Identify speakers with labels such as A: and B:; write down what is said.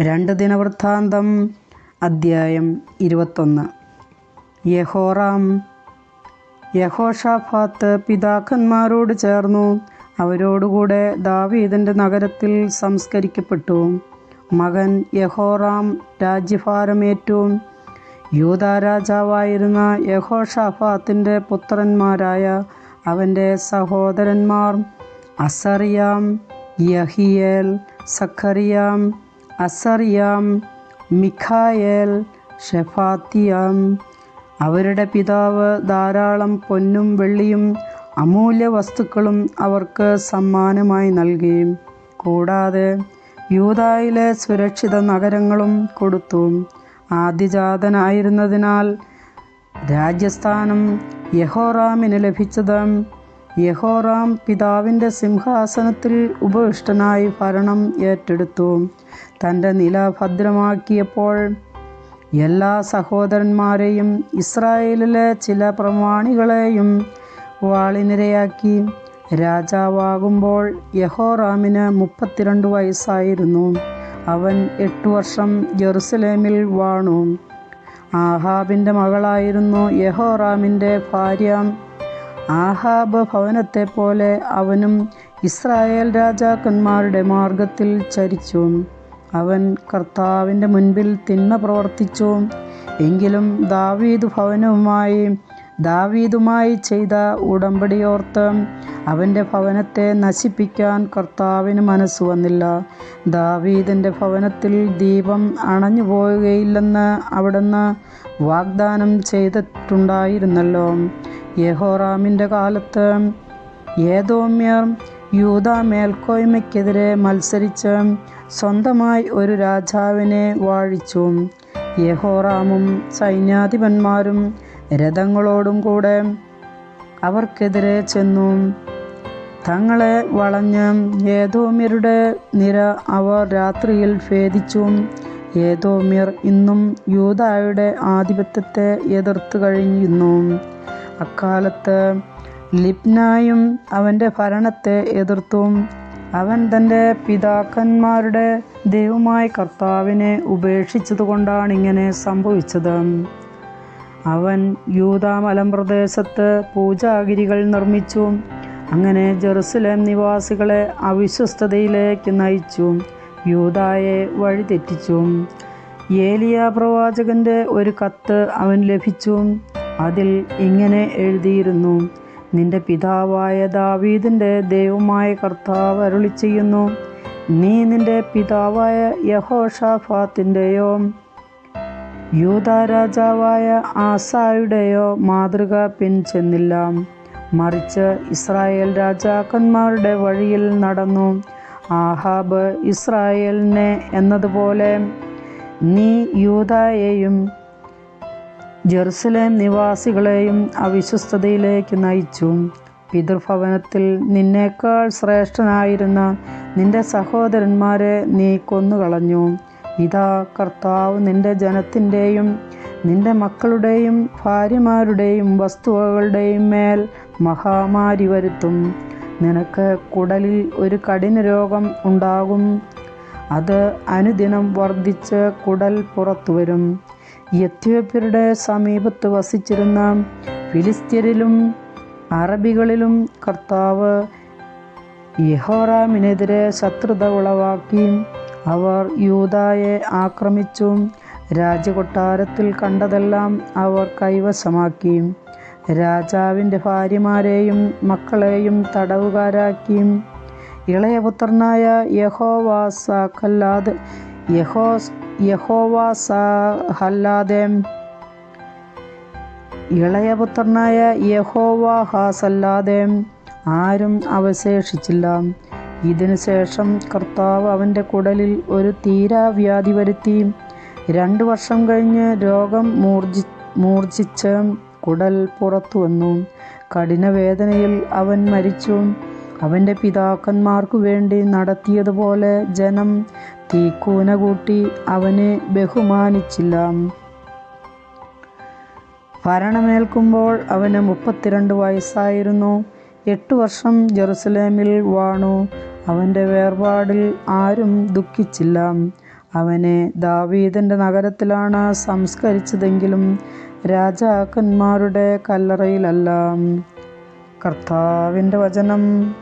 A: രണ്ട് ദിനവൃത്താന്തം അദ്ധ്യായം ഇരുപത്തൊന്ന്. യഹോറാം യഹോഷാഫാത്ത് പിതാക്കന്മാരോട് ചേർന്നു. അവരോടുകൂടെ ദാവീദിന്റെ നഗരത്തിൽ സംസ്കരിക്കപ്പെട്ടു. മകൻ യഹോറാം രാജ്യഭാരമേറ്റു. യൂത രാജാവായിരുന്ന യഹോഷാഫാത്തിന്റെ പുത്രന്മാരായ അവന്റെ സഹോദരന്മാർ അസറിയാം യഹിയേൽ സഖറിയാം അസറിയാം മിഖായേൽ ഷെഫാത്തിയാം. അവരുടെ പിതാവ് ധാരാളം പൊന്നും വെള്ളിയും അമൂല്യ വസ്തുക്കളും അവർക്ക് സമ്മാനമായി നൽകി. കൂടാതെ യൂതായിലെ സുരക്ഷിത നഗരങ്ങളും കൊടുത്തു. ആദ്യജാതനായിരുന്നതിനാൽ രാജ്യസ്ഥാനം യഹോറാമിന് ലഭിച്ചത് യഹോറാം പിതാവിന്റെ സിംഹാസനത്തിൽ ഉപവിഷ്ടനായി ഭരണം ഏറ്റെടുത്തു. തന്റെ നില ഭദ്രമാക്കിയപ്പോൾ എല്ലാ സഹോദരന്മാരെയും ഇസ്രായേലിലെ ചില പ്രമാണികളെയും വാളിനിരയാക്കി. രാജാവാകുമ്പോൾ യഹോറാമിന് മുപ്പത്തിരണ്ട് വയസ്സായിരുന്നു. അവൻ എട്ടു വർഷം ജെറുസലേമിൽ വാണു. ആഹാബിന്റെ മകളായിരുന്നു യഹോറാമിന്റെ ഭാര്യ ആഹാബ് ഭവനത്തെ പോലെ അവനും ഇസ്രായേൽ രാജാക്കന്മാരുടെ മാർഗത്തിൽ ചരിച്ചു. അവൻ കർത്താവിന്റെ മുൻപിൽ തിന്മ പ്രവർത്തിച്ചു. എങ്കിലും ദാവീദ് ഭവനവുമായി ദാവീദുമായി ചെയ്ത ഉടമ്പടിയോർത്ത് അവന്റെ ഭവനത്തെ നശിപ്പിക്കാൻ കർത്താവിന് മനസ്സ് വന്നില്ല. ദാവീദിന്റെ ഭവനത്തിൽ ദീപം അണഞ്ഞു പോവുകയില്ലെന്ന് അവിടുന്ന് വാഗ്ദാനം ചെയ്തിട്ടുണ്ടായിരുന്നല്ലോ. യഹോറാമിന്റെ കാലത്ത് ഏതോമ്യർ യൂത മേൽക്കോയ്മയ്ക്കെതിരെ മത്സരിച്ച് സ്വന്തമായി ഒരു രാജാവിനെ വാഴിച്ചു. യഹോറാമും സൈന്യാധിപന്മാരും രഥങ്ങളോടും കൂടെ അവർക്കെതിരെ ചെന്നു. തങ്ങളെ വളഞ്ഞ് ഏതോമ്യരുടെ നിര അവർ രാത്രിയിൽ ഭേദിച്ചു. ഏതോമ്യർ ഇന്നും യൂതായുടെ ആധിപത്യത്തെ എതിർത്ത് കഴിയുന്നു അക്കാലത്ത് ലിപ്നായും അവന്റെ ഭരണത്തെ എതിർത്തു. അവൻ തന്റെ പിതാക്കന്മാരുടെ ദൈവമായ കർത്താവിനെ ഉപേക്ഷിച്ചതുകൊണ്ടാണ് ഇങ്ങനെ സംഭവിച്ചത്. അവൻ യൂതാമലം പ്രദേശത്ത് പൂജാഗിരികൾ നിർമ്മിച്ചു. അങ്ങനെ ജെറുസലേം നിവാസികളെ അവിശ്വസ്തതയിലേക്ക് നയിച്ചു. യൂതായെ വഴിതെറ്റിച്ചു. ഏലിയ പ്രവാചകന്റെ ഒരു കത്ത് അവൻ ലഭിച്ചു. അതിൽ ഇങ്ങനെ എഴുതിയിരുന്നു. നിന്റെ പിതാവായ ദാവീദിന്റെ ദൈവമായ കർത്താവ് അരുളി ചെയ്യുന്നു. നീ നിന്റെ പിതാവായ യഹോഷാഫാത്തിന്റെയോ യൂത രാജാവായ ആസായുടെയോ മാതൃക പിൻചെന്നില്ല മറിച്ച് ഇസ്രായേൽ രാജാക്കന്മാരുടെ വഴിയിൽ നടന്നു. ആഹാബ് ഇസ്രായേലിനെ എന്നതുപോലെ നീ യൂതായെയും ജെറുസലേം നിവാസികളെയും അവിശ്വസ്തതയിലേക്ക് നയിച്ചു. പിതൃഭവനത്തിൽ നിന്നേക്കാൾ ശ്രേഷ്ഠനായിരുന്ന നിന്റെ സഹോദരന്മാരെ നീ കൊന്നുകളഞ്ഞു. ഇതാ കർത്താവ് നിന്റെ ജനത്തിന്റെയും നിന്റെ മക്കളുടെയും ഭാര്യമാരുടെയും വസ്തുവകളുടെയും മേൽ മഹാമാരി വരുത്തും. നിനക്ക് കുടലിൽ ഒരു കഠിന രോഗം ഉണ്ടാകും. അത് അനുദിനം വർദ്ധിച്ച് കുടൽ പുറത്തു വരും എത്യോപ്യരുടെ സമീപത്ത് വസിച്ചിരുന്ന ഫിലിസ്ത്യരിലും അറബികളിലും കർത്താവ് യഹോറാമിനെതിരെ ശത്രുത ഉളവാക്കി അവർ യൂതായെ ആക്രമിച്ചു. രാജകൊട്ടാരത്തിൽ കണ്ടതെല്ലാം അവർ കൈവശമാക്കി. രാജാവിന്റെ ഭാര്യമാരെയും മക്കളെയും തടവുകാരാക്കി. ഇളയപുത്രനായ യഹോവാസാക്കല്ലാതെ യഹോസ് യഹോവാസഹല്ലാതെ ഇളയപുത്രനായ യഹോവ ഹാസല്ലാതെ ആരും അവശേഷിച്ചില്ല. ഇതിനു ശേഷം കർത്താവ് അവന്റെ കുടലിൽ ഒരു തീരാവ്യാധി വരുത്തി. രണ്ടു വർഷം കഴിഞ്ഞ് രോഗം മൂർജി മൂർജിച്ച് കുടൽ പുറത്തു വന്നു. കഠിനവേദനയിൽ അവൻ മരിച്ചു. അവന്റെ പിതാക്കന്മാർക്കു വേണ്ടി നടത്തിയതുപോലെ ജനം തീക്കൂന കൂട്ടി അവനെ ബഹുമാനിച്ചില്ല. ഭരണമേൽക്കുമ്പോൾ അവന് മുപ്പത്തിരണ്ട് വയസ്സായിരുന്നു. എട്ട് വർഷം ജെറുസലേമിൽ വാണു. അവന്റെ വേർപാടിൽ ആരും ദുഃഖിച്ചില്ല. അവനെ ദാവീദിന്റെ നഗരത്തിലാണ് സംസ്കരിച്ചതെങ്കിലും രാജാക്കന്മാരുടെ കല്ലറയിലല്ല. കർത്താവിന്റെ വചനം